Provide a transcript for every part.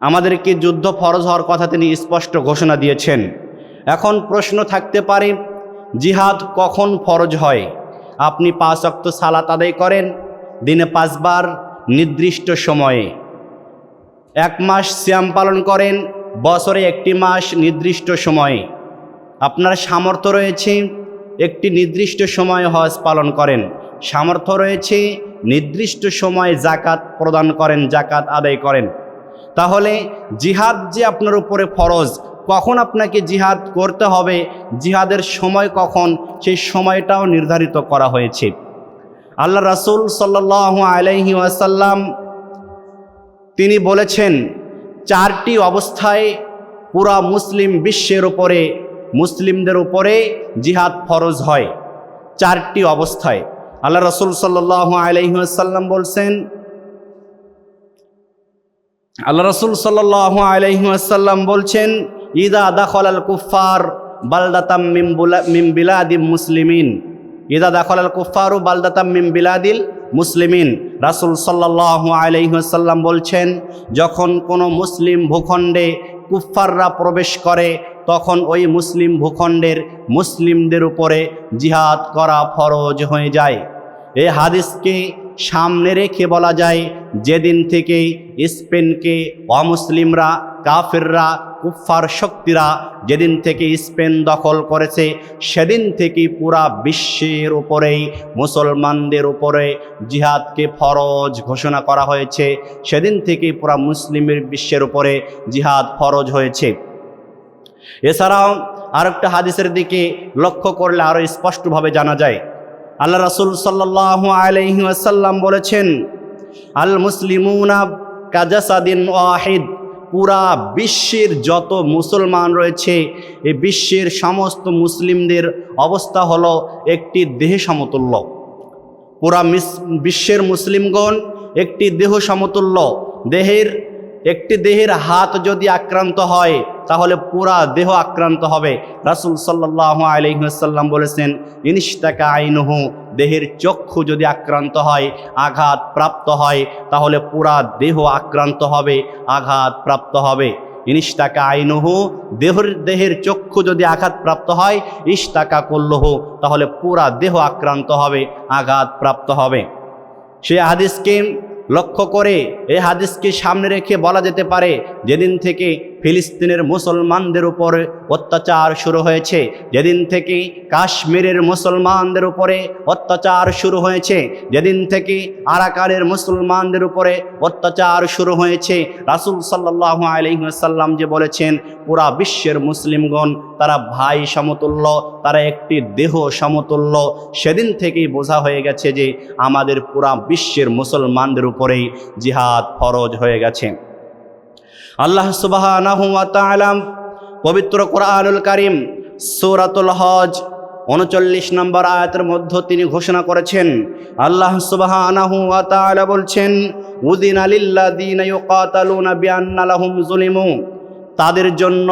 আমাদেরকে যুদ্ধ ফরজ হওয়ার কথা তিনি স্পষ্ট ঘোষণা দিয়েছেন। এখন প্রশ্ন থাকতে পারে, জিহাদ কখন ফরজ হয়? আপনি পাঁচ অক্ত সালাত আদায় করেন, দিনে পাঁচবার নির্দিষ্ট সময়ে। এক মাস শ্যাম পালন করেন, বছরে একটি মাস নির্দিষ্ট সময়ে। আপনার সামর্থ্য রয়েছে, একটি নির্দিষ্ট সময়ে হজ পালন করেন। সামর্থ্য রয়েছে, নির্দিষ্ট সময়ে জাকাত প্রদান করেন, জাকাত আদায় করেন। তাহলে জিহাদ যে আপনার উপরে ফরজ, কখন আপনাকে জিহাদ করতে হবে? জিহাদের সময় কখন? সেই সময়টাও নির্ধারিত করা হয়েছে। আল্লাহ রাসুল সাল্লাহ আলাইহি ওয়াসাল্লাম তিনি বলেছেন, চারটি অবস্থায় পুরা মুসলিম বিশ্বের উপরে, মুসলিমদের উপরে জিহাদ ফরজ হয়। চারটি অবস্থায়। আল্লাহ রসুল সাল্লাহ আলাইসাল্লাম বলছেন আল্লাহ রসুল সাল্লাহ আলাইসাল্লাম বলছেন, ইদা দাখল আল কুফার বালদাতাম মিম বিলাদিম মুসলিমিন। ইদা দাখল আল কুফারু বালদাতাম মিম বিলাদিল মুসলিমিন। রাসুল সাল্লাহ আলাইসাল্লাম বলছেন, যখন কোনো মুসলিম ভূখণ্ডে কুফাররা প্রবেশ করে, তখন ওই মুসলিম ভূখণ্ডের মুসলিমদের উপরে জিহাদ করা ফরজ হয়ে যায়। এই হাদিসকে সামনে রেখে বলা যায়, যেদিন থেকে স্পেনকে অমুসলিমরা, কাফেররা কুফার শক্তিরা যেদিন থেকে স্পেন দখল করেছে, সেদিন থেকে পুরা বিশ্বের উপরেই, মুসলমানদের উপরে জিহাদকে ফরজ ঘোষণা করা হয়েছে। সেদিন থেকে পুরা মুসলিমের বিশ্বের উপরে জিহাদ ফরজ হয়েছে। এছাড়াও আরেকটা হাদিসের দিকে লক্ষ্য করলে আরও স্পষ্টভাবে জানা যায় আল্লাহ রাসুল সাল্লাহ আলহি আসাল্লাম বলেছেন, আল মুসলিমুনা কাজাসাদিন ওয়াহিদ পুরা বিশ্বের যত মুসলমান রয়েছে, এই বিশ্বের সমস্ত মুসলিমদের অবস্থা হলো একটি দেহ সমতুল্য। পুরা বিশ্বের মুসলিমগণ একটি দেহ সমতুল্য। দেহের একটি দেহের হাত যদি আক্রান্ত হয়, তাহলে পুরা দেহ আক্রান্ত হবে। রাসুল সাল্লাহ আলহিহাসাল্লাম বলেছেন, ইনিশতাকা আইনহু দেহের চক্ষু যদি আক্রান্ত হয়, আঘাত প্রাপ্ত হয়, তাহলে পুরা দেহ আক্রান্ত হবে, আঘাত প্রাপ্ত হবে। ইনিশতাকা আইনহু দেহর, দেহের চক্ষু যদি আঘাত প্রাপ্ত হয়, ইশতাকা করলহ তাহলে পুরা দেহ আক্রান্ত হবে, আঘাত প্রাপ্ত হবে। সে হাদিসকে লক্ষ্য করে এই হাদিসকে সামনে রেখে বলা যেতে পারে যেদিন থেকে ফিলিস্তিনের মুসলমানদের উপরে অত্যাচার শুরু হয়েছে। যেদিন থেকে কাশ্মীরের মুসলমানদের উপরে অত্যাচার শুরু হয়েছে, যেদিন থেকে আরাকানের মুসলমানদের উপরে অত্যাচার শুরু হয়েছে, রাসুল সাল্লাহ আলহিহাসাল্লাম যে বলেছেন, পুরা বিশ্বের মুসলিমগণ, তারা ভাই সমতুল্য, তারা একটি দেহ সমতুল্য। সেদিন থেকেই বোঝা হয়ে গেছে যে আমাদের পুরা বিশ্বের মুসলমানদের উপরেই জিহাদ ফরজ হয়ে গেছে। আল্লাহ সুবাহ পবিত্র কোরআনুল করিম সৌরাতুল হজ উনচল্লিশ নম্বর আয়াতের মধ্যে তিনি ঘোষণা করেছেন। আল্লাহ সুবাহ বলছেন উদিন আলিল্লাদিন জুলিমু তাদের জন্য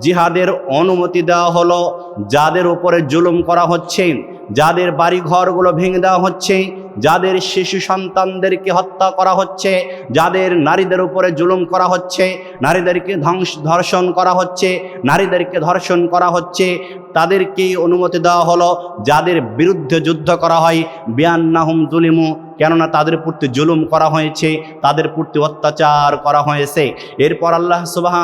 জিহাদের অনুমতি দেওয়া হলো, যাদের উপরে জুলুম করা হচ্ছে, যাদের বাড়ি ঘরগুলো ভেঙে দেওয়া হচ্ছে, যাদের শিশু সন্তানদেরকে হত্যা করা হচ্ছে, যাদের নারীদের উপরে জুলুম করা হচ্ছে, নারীদেরকে ধ্বংস ধর্ষণ করা হচ্ছে, নারীদেরকে ধর্ষণ করা হচ্ছে তাদেরকে অনুমতি দেওয়া হলো, যাদের বিরুদ্ধে যুদ্ধ করা হয়, বিয়ান্নাহুম জুলিমু, কেননা তাদের প্রতি জুলুম করা হয়েছে, তাদের প্রতি অত্যাচার করা হয়েছে। এরপর আল্লাহ সুবাহ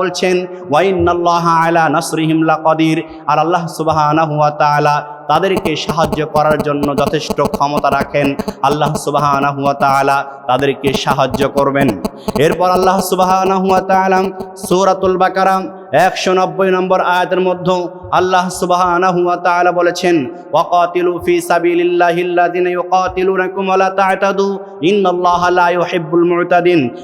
বলছেন ওয়াইনাল্লাহ আলা নসরিহিমলা কদির আর আল্লাহ সুবাহ তাদেরকে সাহায্য করার জন্য যথেষ্ট ক্ষমতা রাখেন। আল্লাহ সুবাহ তাদেরকে সাহায্য করবেন। এরপর আল্লাহ সুবাহ সৌরাতুল বাকারাম একশো নব্বই নম্বর আয়াতের মধ্যে আল্লাহ সুবাহ বলেছেন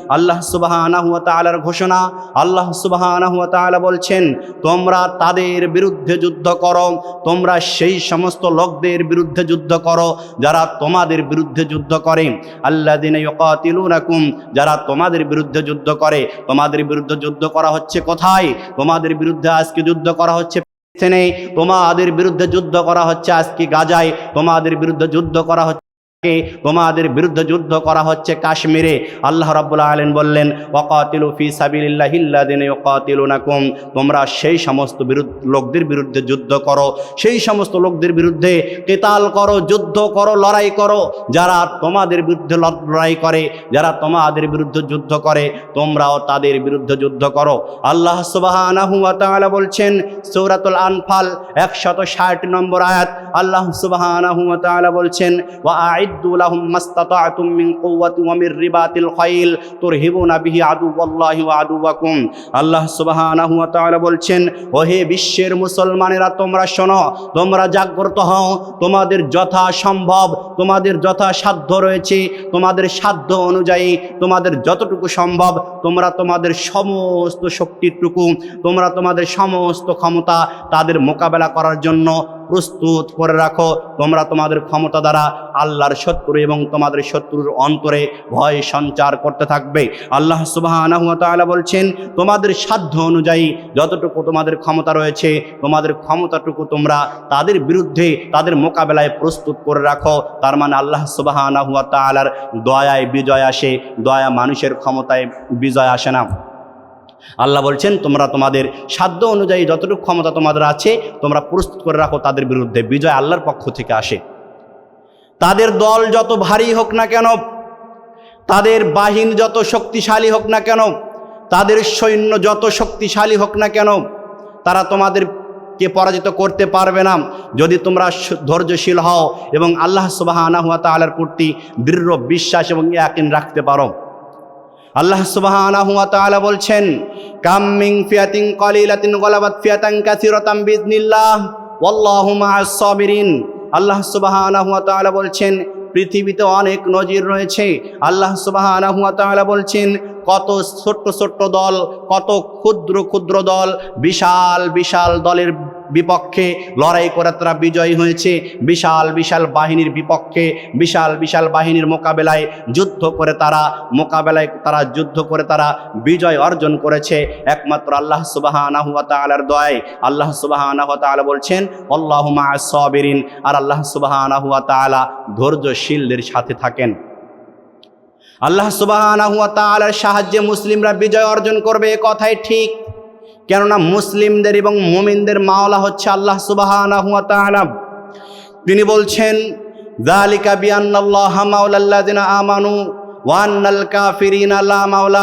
আল্লাহ তাআলার ঘোষণা, আল্লাহ তাআলা বলছেন, তোমরা তাদের বিরুদ্ধে যুদ্ধ করো, তোমরা সেই সমস্ত লোকদের বিরুদ্ধে যুদ্ধ করো যারা তোমাদের বিরুদ্ধে যুদ্ধ করে। আল্লাযিনা ইউকাতিলুনাকুম, যারা তোমাদের বিরুদ্ধে যুদ্ধ করে, তোমাদের বিরুদ্ধে যুদ্ধ করা হচ্ছে কোথায়? তোমাদের বিরুদ্ধে আজকে যুদ্ধ করা হচ্ছে তোমাদের বিরুদ্ধে যুদ্ধ করা হচ্ছে আজকে গাজায়। তোমাদের বিরুদ্ধে যুদ্ধ করা হচ্ছে তোমাদের বিরুদ্ধে যুদ্ধ করা হচ্ছে কাশ্মীরে। আল্লাহ রাব্বুল আলামিন বললেন, ওয়াকাতিলু ফি সাবিলিল্লাহিল্লাযিনা ইউকাতিলুনাকুম। তোমরা সেই সমস্ত লোকদের বিরুদ্ধে যুদ্ধ করো। সেই সমস্ত লোকদের বিরুদ্ধে কেতাল করো, যুদ্ধ করো, লড়াই করো। যারা তোমাদের বিরুদ্ধে লড়াই করে, যারা তোমাদের বিরুদ্ধে যুদ্ধ করে, তোমরাও তাদের বিরুদ্ধে যুদ্ধ করো। আল্লাহ সুবহানাহু ওয়া বলছেন, সূরাতুল আনফাল 160 নম্বর আয়াত। আল্লাহ সুবহানাহু বলছেন, ওয়া আ'ইদ্দু লাহুম মাস্তাতা'তুম মিন কুওয়াতি ওয়া মির রিবাতিল খাইল তুরহিবুনা বিহি ওয়া আদুওয়াকুম। আল্লাহ সুবহানাহু ওয়া তাআলা বলছেন ও হে বিশ্বের মুসলমানেরা, তোমরা শোনো, তোমরা জাগ্রত হও, তোমাদের যথা সম্ভব তোমাদের যথা সাধ্য রয়েছে, তোমাদের সাধ্য অনুযায়ী, তোমাদের যতটুকু সম্ভব, তোমরা তোমাদের সমস্ত শক্তিটুকু, তোমরা তোমাদের সমস্ত ক্ষমতা তাদের মোকাবেলা করার জন্য প্রস্তুত করে রাখো। তোমরা তোমাদের ক্ষমতা দ্বারা আল্লাহর শত্রু এবং তোমাদের শত্রুর অন্তরে ভয় সঞ্চার করতে থাকবে। আল্লাহ সুবাহ বলছেন, তোমাদের সাধ্য অনুযায়ী যতটুকু তোমাদের ক্ষমতা রয়েছে, তোমাদের ক্ষমতাটুকু তোমরা তাদের বিরুদ্ধে, তাদের মোকাবেলায় প্রস্তুত করে রাখো। তার মানে আল্লাহ সুবহানাহু ওয়া তাআলার দয়ায় বিজয় আসে, দয়া মানুষের ক্ষমতায় বিজয় আসে না। আল্লাহ বলছেন, তোমরা তোমাদের সাধ্য অনুযায়ী যতটুকু ক্ষমতা তোমাদের আছে, তোমরা প্রস্তুত করে রাখো তাদের বিরুদ্ধে। বিজয় আল্লাহর পক্ষ থেকে আসে। তাদের দল যত ভারী হোক না কেন, তাদের বাহিনী যত শক্তিশালী হোক না কেন, তাদের সৈন্য যত শক্তিশালী হোক না কেন, তারা তোমাদেরকে পরাজিত করতে পারবে না। যদি তোমরা ধৈর্যশীল হও এবং আল্লাহ সুবাহ আনাহুয়া তালার প্রতি দৃঢ় বিশ্বাস এবং ইয়াকিন রাখতে পারো আল্লাহ ওয়া বলছেন, কামিং ফিয়াতিং কালিলাতিন গলাবাত ফিয়াতান কাসিরাতাম বিইذনিল্লাহ ওয়াল্লাহু মাআস সাবিরিন। আল্লাহ ওয়া বলছেন, পৃথিবীতে অনেক নজির রয়েছে। আল্লাহ ওয়া বলছেন, কত ছোট্ট ছোট্ট দল, কত ক্ষুদ্র ক্ষুদ্র দল, বিশাল বিশাল দলের বিপক্ষে লড়াই করে তারা বিজয়ী হয়েছে। বিশাল বিশাল বাহিনীর বিপক্ষে, বিশাল বিশাল বাহিনীর মোকাবেলায় যুদ্ধ করে তারা, মোকাবেলায় তারা যুদ্ধ করে তারা বিজয় অর্জন করেছে। একমাত্র আল্লাহ ওয়া তাআলার দয়ায় আল্লাহ সুবাহ বলছেন, আল্লাহু সাবিরিন। আর আল্লাহ সুবাহ ধৈর্যশীলদের সাথে থাকেন। আল্লাহ সুবাহ সাহায্যে মুসলিমরা বিজয় অর্জন করবে, এ কথাই ঠিক। কেননা মুসলিমদের এবং মুমিনদের মাওলা হচ্ছে আল্লাহ তাআলা। তিনি বলছেন আমানু মাওলা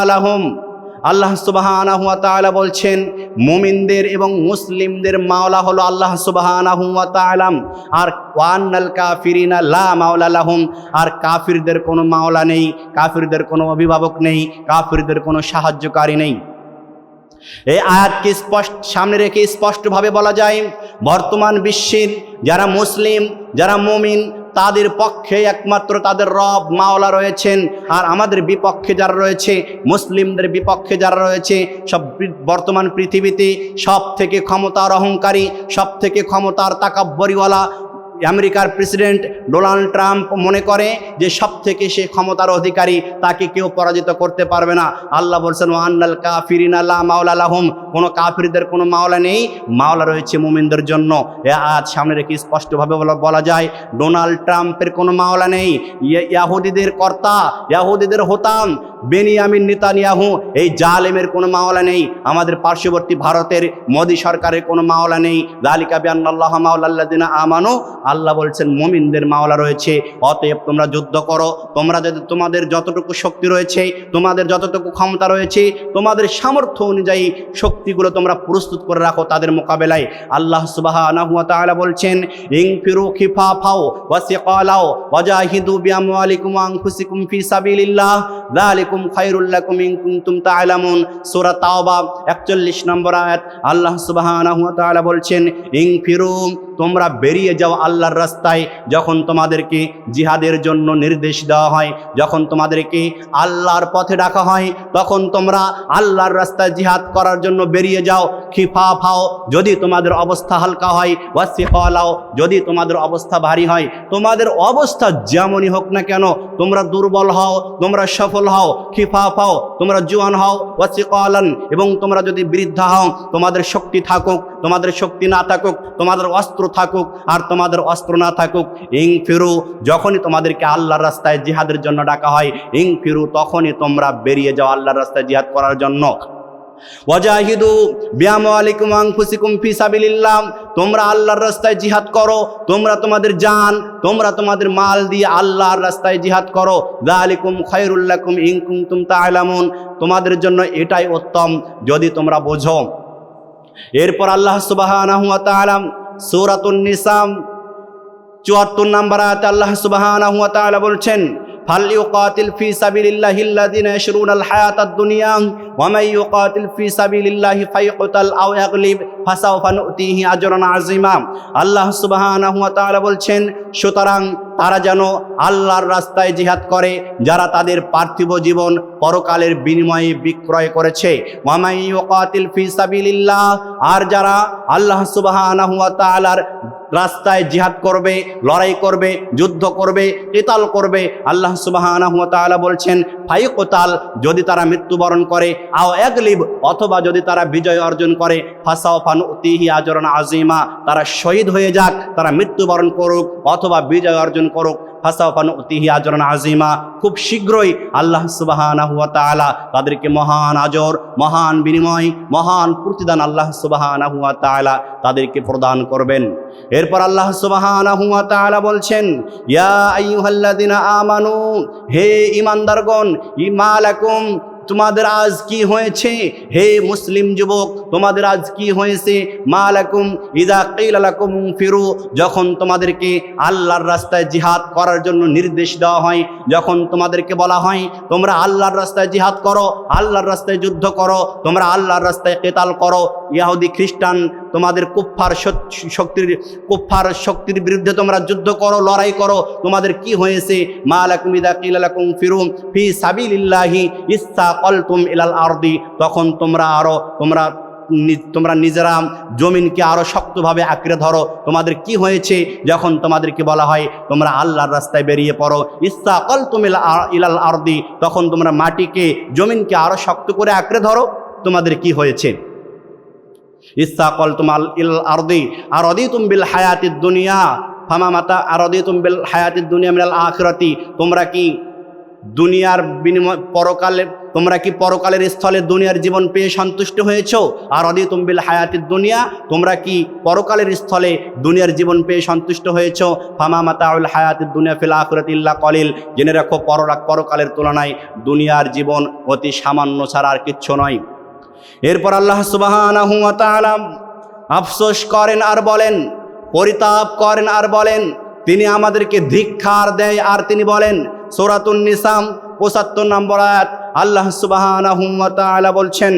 আল্লাহ তাআলা বলছেন, মুমিনদের এবং মুসলিমদের মাওলা হলো আল্লাহ তাআলা। আর ওয়ান্নাল কাফিরিনা লা মাওলা লাহুম। আর কাফিরদের কোনো মাওলা নেই, কাফিরদের কোনো অভিভাবক নেই, কাফিরদের কোনো সাহায্যকারী নেই। এই আয়াতকে স্পষ্ট, সামনে রেখে স্পষ্টভাবে বলা যায়, বর্তমান বিশ্বের যারা মুসলিম, যারা মুমিন, তাদের পক্ষে একমাত্র তাদের রব, মাওলা রয়েছেন। আর আমাদের বিপক্ষে যারা রয়েছে, মুসলিমদের বিপক্ষে যারা রয়েছে, সব বর্তমান পৃথিবীতে সব থেকে ক্ষমতার অহংকারী সব থেকে ক্ষমতার তাকাব্বরিওয়ালা আমেরিকার প্রেসিডেন্ট ডোনাল্ড ট্রাম্প মনে করে যে সব থেকে সে ক্ষমতার অধিকারী তাকে কেউ পরাজিত করতে পারবে না। আল্লাহ বলছেন ওয়ান্নাল কাফিরিন আল্লাহ মাওলা লাহুম। কোনো কাফিরদের কোনো মাওলা নেই, মাওলা রয়েছে মুমিনদের জন্য। আজ সামনে রেখে স্পষ্টভাবে বলা- যায়, ডোনাল্ড ট্রাম্পের কোনো মাওলা নেই। ইয়াহুদিদের কর্তা, ইয়াহুদিদের হতাম, বেনিয়ামিন নেতানিয়াহু, এই জালেমের কোনো মাওলা নেই। আমাদের পার্শ্ববর্তী ভারতের মোদী সরকারের কোনো মাওলা নেই। দালিকা বিআন্নাল্লাহ মাওলাল্লাযিনা আমানু আল্লাহ বলছেন, মুমিনদের মাওলা রয়েছে, অতএব তোমরা যুদ্ধ করো। তোমরা যদি তোমাদের যতটুকু শক্তি রয়েছে, তোমাদের যতটুকু ক্ষমতা রয়েছে, তোমাদের সামর্থ্য অনুযায়ী শক্তিগুলো তোমরা প্রস্তুত করে রাখো তাদের মোকাবেলায়। আল্লাহ তাআলা বলছেন ইনফিরু খিফাফাও ওয়া সিকালাও ওয়াজাহিদু বিআমওয়ালিকুম ওয়া আনফুসিকুম ফি সাবিলিল্লাহ। যালিকুম খায়রুল লাকুম ইন কুনতুম তা'লামুন সূরা তাওবা 41 নম্বর আয়াত। আল্লাহ সুবহানাহু ওয়া তাআলা বলছেন ইনফিরু তোমরা বেরিয়ে যাও আল্লাহর রাস্তায় যখন তোমাদেরকে জিহাদের জন্য নির্দেশ দেওয়া হয়, যখন তোমাদেরকে আল্লাহর পথে ডাকা হয়, তখন তোমরা আল্লাহর রাস্তায় জিহাদ করার জন্য বেরিয়ে যাও। খিফা ফাও যদি তোমাদের অবস্থা হালকা হয় ওয়াসিফালাও যদি তোমাদের অবস্থা ভারী হয়, তোমাদের অবস্থা যেমনই হোক না কেন, তোমরা দুর্বল হও, তোমরা সফল হও খিফা পাও তোমরা জুয়ান হও, ওয়াসিকালান, এবং তোমরা যদি বৃদ্ধা হও, তোমাদের শক্তি থাকুক, তোমাদের শক্তি না থাকুক, তোমাদের অস্ত্র থাকুক, আর তোমাদের অস্ত্র না থাকুক ইং ফিরু যখনই তোমাদেরকে আল্লাহর রাস্তায় জিহাদের জন্য ডাকা হয় ইং ফিরু তখনই তোমরা বেরিয়ে যাও আল্লাহর রাস্তায় জিহাদ করার জন্য। ওয়াজাহিদু বিয়ামালিকুম আনফুসিকুম ফি সাবিলিল্লাহ, তোমরা আল্লাহর রাস্তায় জিহাদ করো, তোমরা তোমাদের জান, তোমরা তোমাদের মাল দিয়ে আল্লাহর রাস্তায় জিহাদ করো। যালিকুম খায়রুল লাকুম ইন কুনতুম তা'লামুন তোমাদের জন্য এটাই উত্তম যদি তোমরা বোঝো। এরপর আল্লাহ তাআলা সূরাতুন নিসা চুয়াত্তর নম্বর আয়াতে আল্লাহ সুবহানাহু ওয়া তাআলা বলছেন فليقاتل في سبيل الله الذين يشرون الحياة الدنيا ومن يقاتل في سبيل الله فيقتل أو يغلب فسوف نؤتيه أجرا عظيما আল্লাহ সুবহানাহু ওয়া তাআলা বলছেন সুতরাং তারা যেন আল্লাহর রাস্তায় জিহাদ করে যারা তাদের পার্থিব জীবন পরকালের বিনিময়ে বিক্রয় করেছে ওয়ামাই ইউকাতিল ফি সাবিলিল্লাহ আর যারা আল্লাহ সুবহানাহু ওয়া তাআলার রাস্তায় জিহাদ করবে, লড়াই করবে, যুদ্ধ করবে, কেতাল করবে। আল্লাহ সুবাহ বলছেন ফাই কোতাল যদি তারা মৃত্যুবরণ করে, আও একলিব অথবা যদি তারা বিজয় অর্জন করে, ফাসাও ফান উতিহি আজরণ আজিমা তারা শহীদ হয়ে যাক, তারা মৃত্যুবরণ করুক, অথবা বিজয় অর্জন করুক। আজিমা খুব শীঘ্রই আল্লাহ সুবাহানা হুয়া তাদেরকে মহান আজর, মহান বিনিময়, মহান প্রতিদান আল্লাহ সুবাহানা হুয়া তাদেরকে প্রদান করবেন। এরপর আল্লাহ সুবাহানা হুয়া বলছেন, ইয়া আমানু, হে ইমানদারগণ ইমালাকুম তোমাদের আজ কি হয়েছে? হে মুসলিম যুবক, তোমাদের আজ কি হয়েছে? মালাকুম ইদা কিলালাকুম ফিরু যখন তোমাদেরকে আল্লাহর রাস্তায় জিহাদ করার জন্য নির্দেশ দেওয়া হয়, যখন তোমাদেরকে বলা হয়, তোমরা আল্লাহর রাস্তায় জিহাদ করো, আল্লাহর রাস্তায় যুদ্ধ করো, তোমরা আল্লাহর রাস্তায় কেতাল করো। ইয়াহুদি খ্রিস্টান, তোমাদের কুফফার শক্তির কুফফার শক্তির বিরুদ্ধে তোমরা যুদ্ধ করো, লড়াই করো। তোমাদের কি হয়েছে? মালাকুম ইদা কিলালাকুম ফিরু ফি সাবিলিল্লাহি ইসা কলতুম ইলাল আরদি, তখন তোমরা আরও, তোমরা তোমরা নিজেরা জমিনকে আরও শক্তভাবে আঁকড়ে ধরো। তোমাদের কি হয়েছে? যখন তোমাদেরকে বলা হয়, তোমরা আল্লাহর রাস্তায় বেরিয়ে পড়ো। ইসা কলতুম ইলাল আরদি, তখন তোমরা মাটিকে, জমিনকে আরও শক্ত করে আঁকড়ে ধরো। তোমাদের কি হয়েছে? ইসা কলতুম আল ইল আরদি আর অদিতুম বিল হায়াতিদ দুনিয়া, ফামা মাতা আর অদিতুম বিল হায়াতিদ দুনিয়া মিনাল আখিরাতি, তোমরা কি দুনিয়ার বিনিময়, পরকালে, তোমরা কি পরকালের স্থলে দুনিয়ার জীবন পেয়ে সন্তুষ্ট হয়েছো? আর অদি তুমবিল হায়াতির দুনিয়া, তোমরা কি পরকালের স্থলে দুনিয়ার জীবন পেয়ে সন্তুষ্ট হয়েছো? ফামা মাতাউল হায়াতির দুনিয়া ফিল আখরাত ইল্লা কলিল। জেনে রাখো পররাক পরকালের তুলনায় দুনিয়ার জীবন অতি সামান্য ছাড়া আর কিচ্ছু নয়। এরপর আল্লাহ তাআলা আফসোস করেন আর বলেন, পরিতাপ করেন আর বলেন, তিনি আমাদেরকে ধিক্ষার দেয় আর তিনি বলেন সোরাতুন নিসাম পঁচাত্তর নম্বর আয়াত আল্লাহ সুবাহ বলছেন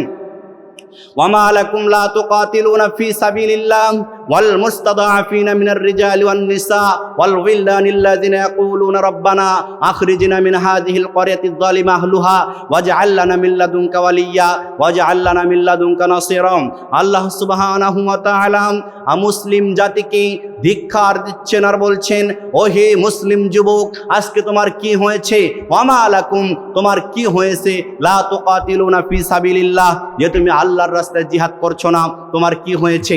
ওয়ামা আলাকুম লা তুকাতিলুনা ফি সাবিলিল্লাহ والمستضعفين من الرجال والنساء والولدان الذين يقولون ربنا أخرجنا من هذه القرية الظالم أهلها واجعل لنا من لدنك وليا واجعل لنا من لدنك نصيرا আল্লাহ সুবহানাহু ওয়া তাআলা মুসলিম জাতিকে ধিক্ষার দিচ্ছেন আর বলছেন ও হে মুসলিম যুবক আজকে তোমার কি হয়েছে ওয়ামা আলাকুম তোমার কি হয়েছে লা তুকাতিলুনা ফি সাবিলিল্লাহ যে তুমি আল্লাহর রাস্তায় জিহাদ করছো না তোমার কি হয়েছে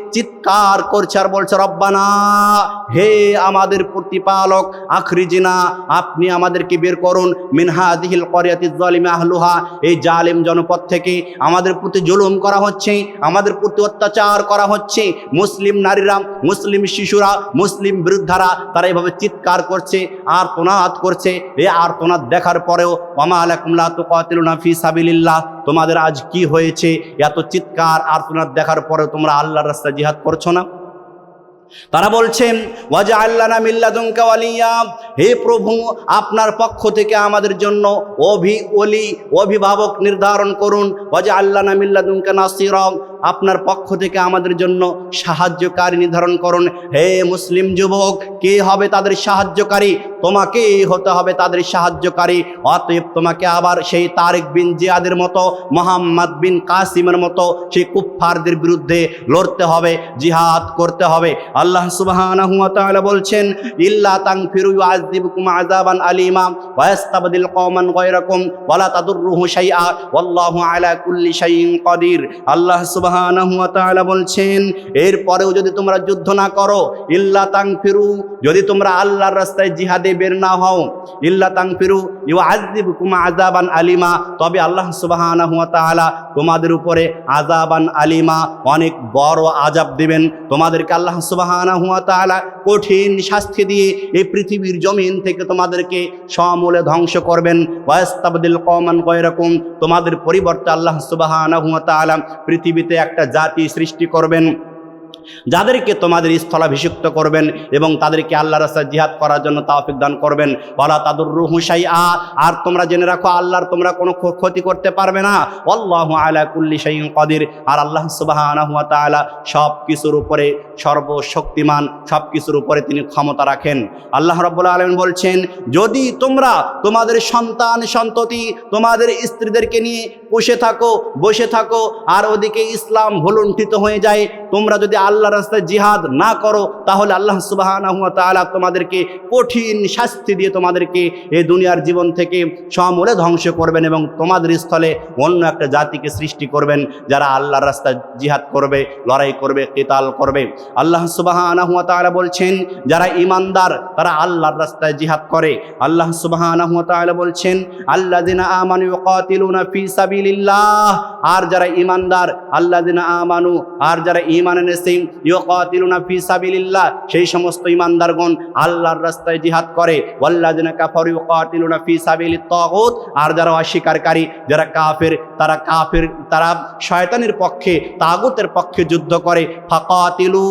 চিৎকার করছে আর বলছে, রব্বানা, হে আমাদের প্রতিপালক আখরিজিনা আপনি আমাদেরকে বের করুন মিনহা দিহিল করিয়াতি জালিমে আহলুহা, এই জালিম জনপদ থেকে আমাদের প্রতি জুলুম করা হচ্ছে, আমাদের প্রতি অত্যাচার করা হচ্ছে, মুসলিম নারীরা, মুসলিম শিশুরা, মুসলিম বৃদ্ধারা, তারা এভাবে চিৎকার করছে আর তোনাদ করছে এ আর তোনাদ দেখার পরেও ওমা আলাকুমলা তো কাতিলুনা ফি সাবিলিল্লাহ। তোমাদের আজ কি হয়েছে? এত চিৎকার আর তোমার দেখার পরে তোমরা আল্লাহর রাস্তা জিহাদ করছ না? তারা বলছেন ওয়াজা আল্লানা মিল্লাদুঙ্কা ওয়ালিয়া। হে প্রভু, আপনার পক্ষ থেকে আমাদের জন্য অভি, অলি, অভিভাবক নির্ধারণ করুন। ওয়াজা আল্লানা মিল্লাদুঙ্কা নাসিরম আপনার পক্ষ থেকে আমাদের জন্য সাহায্যকারী নির্ধারণ করুন। হে মুসলিম যুবক, কে হবে তাদের সাহায্যকারী? তোমাকে হতে হবে তাদের সাহায্যকারী। অতএব তোমাকে আবার সেই তারেক বিন জিয়াদের মতো, মোহাম্মদ বিন কাসিমের মতো, সেই কুফফারদের বিরুদ্ধে লড়তে হবে, জিহাদ করতে হবে। আল্লাহ তাআলা বলছেন, ইল্লা তাগফিরু ইউআযিবুকুম আযাবান আলীমা ওয়া ইয়াস্তাবদিল কওমান গায়রাকুম ওয়া লা তাদুররুহু শাইআ, ওয়াল্লাহু আলা কুল্লি শাইইন কাদির। আল্লাহ সুবহানাহু তাআলা বলছেন, এরপরেও যদি তোমরা যুদ্ধ না করো, ইল্লা তাগফিরু, যদি তোমরা আল্লাহর রাস্তায় জিহাদে বের না হও, ইল্লা তাগফিরু, ইউআযিবুকুম আযাবান আলীমা। তবে আল্লাহ সুবহানাহু তাআলা তোমাদের উপরে আযাবান আলীমা, অনেক বড় আযাব দিবেন। তোমাদেরকে আল্লাহ সুবহানাহু তাআলা কঠিন শাস্তি দিয়ে এই পৃথিবীর জমিন থেকে তোমাদেরকে সমূলে ধ্বংস করবেন। ওয়াস্তাবদিল কওমান গায়রাকুম, তোমাদের পরিবর্তে আল্লাহ সুবহানাহু ওয়া তাআলা পৃথিবীতে একটা জাতি সৃষ্টি করবেন। যাদেরকে তোমাদের স্থলাভিষিক্ত করবেন এবং তাদেরকে আল্লাহ রাস্তায় জিহাদ করার জন্য তাওফিক দান করবেন। বলা তাদের রুহুসাই আ আর তোমরা জেনে রাখো, আল্লাহর তোমরা কোনো ক্ষতি করতে পারবে না। আল্লাহ আলা কুল্লি শাইইন কদির, আর আল্লাহ তাআলা সব কিছুর উপরে সর্বশক্তিমান সব কিছুর উপরে তিনি ক্ষমতা রাখেন। আল্লাহ রাব্বুল আলামিন বলছেন, যদি তোমরা তোমাদের সন্তান, সন্ততি, তোমাদের স্ত্রীদেরকে নিয়ে বসে থাকো বসে থাকো, আর ওদিকে ইসলাম ভুলুণ্ঠিত হয়ে যায়, তোমরা যদি আল্লাহ রাস্তায় জিহাদ না করো, তাহলে আল্লাহ তাআলা তোমাদেরকে কঠিন শাস্তি দিয়ে তোমাদেরকে এই দুনিয়ার জীবন থেকে সমূলে ধ্বংস করবেন এবং তোমাদের স্থলে অন্য একটা জাতিকে সৃষ্টি করবেন, যারা আল্লাহর রাস্তায় জিহাদ করবে, লড়াই করবে, কেতাল করবে। আল্লাহ সুবহানাহু ওয়া তাআলা বলছেন, যারা ইমানদার তারা আল্লাহর রাস্তায় জিহাদ করে। আল্লাহ সুবহানাহু ওয়া তাআলা বলছেন ফি সাবিলিল্লাহ। আর যারা ইমানদার আল্লাযিনা আমানু, আর যারা ইমান এনেছে সেই সমস্ত ইমানদারগণ আল্লাহর রাস্তায় জিহাদ করে। আর যারা অস্বীকারী, যারা কাফের, তারা কাফের, তারা শয়তানের পক্ষে, তাগুতের পক্ষে যুদ্ধ করে। ফাকাতিলু,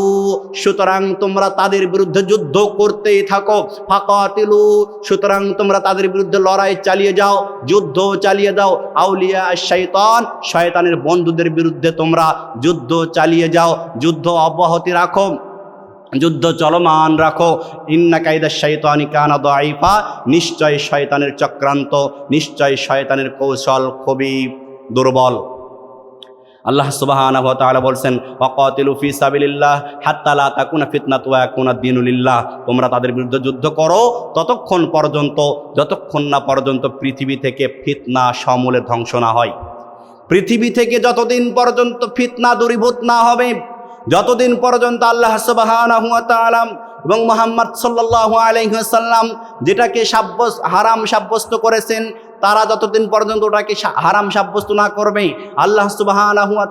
সুতরাং তোমরা তাদের বিরুদ্ধে যুদ্ধ করতেই থাকো। ফাকাতিলু, সুতরাং তোমরা তাদের বিরুদ্ধে লড়াই চালিয়ে যাও, যুদ্ধ চালিয়ে দাও আউলিয়া শয়তান শয়তানের বন্ধুদের বিরুদ্ধে তোমরা যুদ্ধ চালিয়ে যাও। যুদ্ধ অব্যাহতি রাখো। যুদ্ধ চলমান রাখো। ইন্না কায়দা শৈতানি কানা দাইফা নিশ্চয় শয়তানের চক্রান্ত, নিশ্চয় শয়তানের কৌশল খুবই দুর্বল। আল্লাহ তাআলা বলছেন, ওয়াকাতিলু ফি সাবিলিল্লাহ তাকুনা ফিতনাতু ওয়া ইয়াকুনা তোমরা তাদের বিরুদ্ধে যুদ্ধ করো। ততক্ষণ পর্যন্ত, যতক্ষণ না পর্যন্ত পৃথিবী থেকে ফিতনা সমূলে ধ্বংস না হয়। পৃথিবী থেকে যতদিন পর্যন্ত ফিতনা দূরীভূত না হবে যতদিন পর্যন্ত আল্লাহ সুবাহ এবং মোহাম্মদ সাল্লাহ আলাইহি ওয়াসাল্লাম যেটাকে সাব্যস্ত হারাম সাব্যস্ত করেছেন তারা যতদিন পর্যন্ত ওটাকে হারাম সাব্যস্ত না করবে, আল্লাহ ওয়া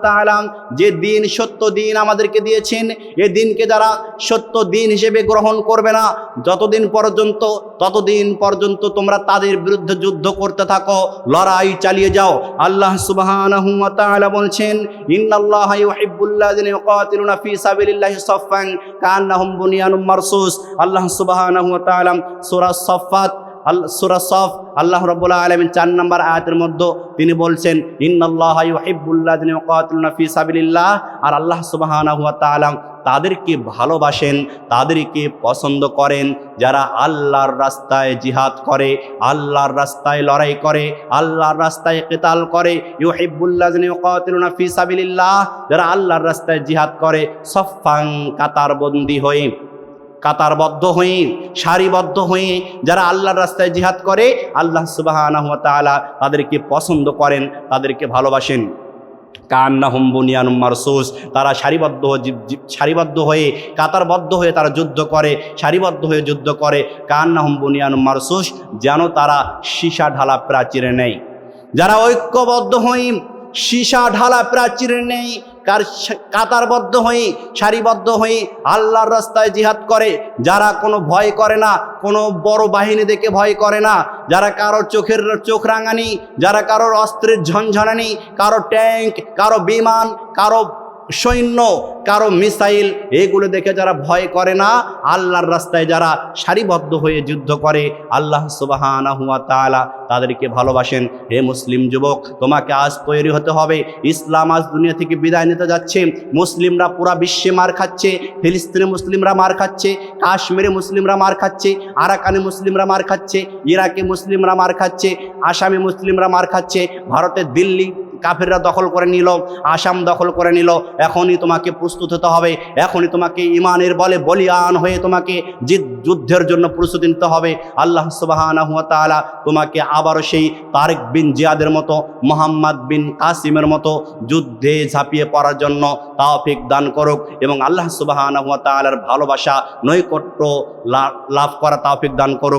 যে দিন সত্য দিন আমাদেরকে দিয়েছেন, এ দিনকে যারা সত্য দিন হিসেবে গ্রহণ করবে না, যতদিন পর্যন্ত, ততদিন পর্যন্ত তোমরা তাদের বিরুদ্ধে যুদ্ধ করতে থাকো, লড়াই চালিয়ে যাও। আল্লাহ তাআলা বলছেন আল্লাহ সুবহানাহু আল সুরা সফ, আল্লাহ রব্বুল আলমিন চার নম্বর আয়াতের মধ্যে তিনি বলছেন ফি সাবিলিল্লাহ আর আল্লাহ তাআলা তাদেরকে ভালোবাসেন, তাদেরকে পছন্দ করেন। যারা আল্লাহর রাস্তায় জিহাদ করে, আল্লাহর রাস্তায় লড়াই করে, আল্লাহর রাস্তায় কেতাল করে সাবিলিল্লাহ, যারা আল্লাহর রাস্তায় জিহাদ করে সফাং কাতারবন্দি হয়ে কাতারবদ্ধ হয়ে, সারিবদ্ধ হয়ে যারা আল্লাহর রাস্তায় জিহাদ করে, আল্লাহ সুবাহ তাদেরকে পছন্দ করেন, তাদেরকে ভালোবাসেন। কান্না হুম্বুনিয়ানুম মারসুস, তারা সারিবদ্ধ সারিবদ্ধ হয়ে, কাতারবদ্ধ হয়ে তারা যুদ্ধ করে, সারিবদ্ধ হয়ে যুদ্ধ করে কান্না হুম্বুনিয়ানুম মারসুস, যেন তারা সীসা ঢালা প্রাচীরে নেই যারা ঐক্যবদ্ধ হয়ে সীসা ঢালা প্রাচীরে নেই কার কাতারবদ্ধ হয়ে সারিবদ্ধ হয়ে আল্লাহর রাস্তায় জিহাদ করে, যারা কোনো ভয় করে না, কোনো বড় বাহিনী দেখে ভয় করে না, যারা কারোর চোখের চোখ রাঙানি, যারা কারোর অস্ত্রের ঝনঝনানি, কারও ট্যাঙ্ক, কারও বিমান, কারও সৈন্য, কারও মিসাইল, এগুলো দেখে যারা ভয় করে না, আল্লাহর রাস্তায় যারা সারিবদ্ধ হয়ে যুদ্ধ করে, আল্লাহ সুবাহানা তাআলা তাদেরকে ভালোবাসেন। হে মুসলিম যুবক, তোমাকে আজ তৈরি হতে হবে। ইসলাম আজ দুনিয়া থেকে বিদায় নিতে যাচ্ছে। মুসলিমরা পুরা বিশ্বে মার খাচ্ছে, ফিলিস্তিনে মুসলিমরা মার খাচ্ছে, কাশ্মীরে মুসলিমরা মার খাচ্ছে, আরাকানে মুসলিমরা মার খাচ্ছে, ইরাকে মুসলিমরা মার খাচ্ছে, আসামে মুসলিমরা মার খাচ্ছে ভারতের দিল্লি কাফেররা দখল করে নিল, আসাম দখল করে নিল, এখনই তোমাকে প্রস্তুত হতে হবে, এখনই তোমাকে ইমানের বলে বলিয়ান হয়ে তোমাকে যুদ্ধের জন্য প্রস্তুতি নিতে হবে। আল্লাহ সুবাহানাহু তাআলা তোমাকে আবারও সেই তারেক বিন জিয়াদের মতো, মোহাম্মদ বিন কাসিমের মতো যুদ্ধে ঝাঁপিয়ে পড়ার জন্য তাওফিক দান করুক এবং আল্লাহ সুবাহানাহু ওয়া তাআলার ভালোবাসা, নৈকট্য লাভ করা তাওফিক দান করুক।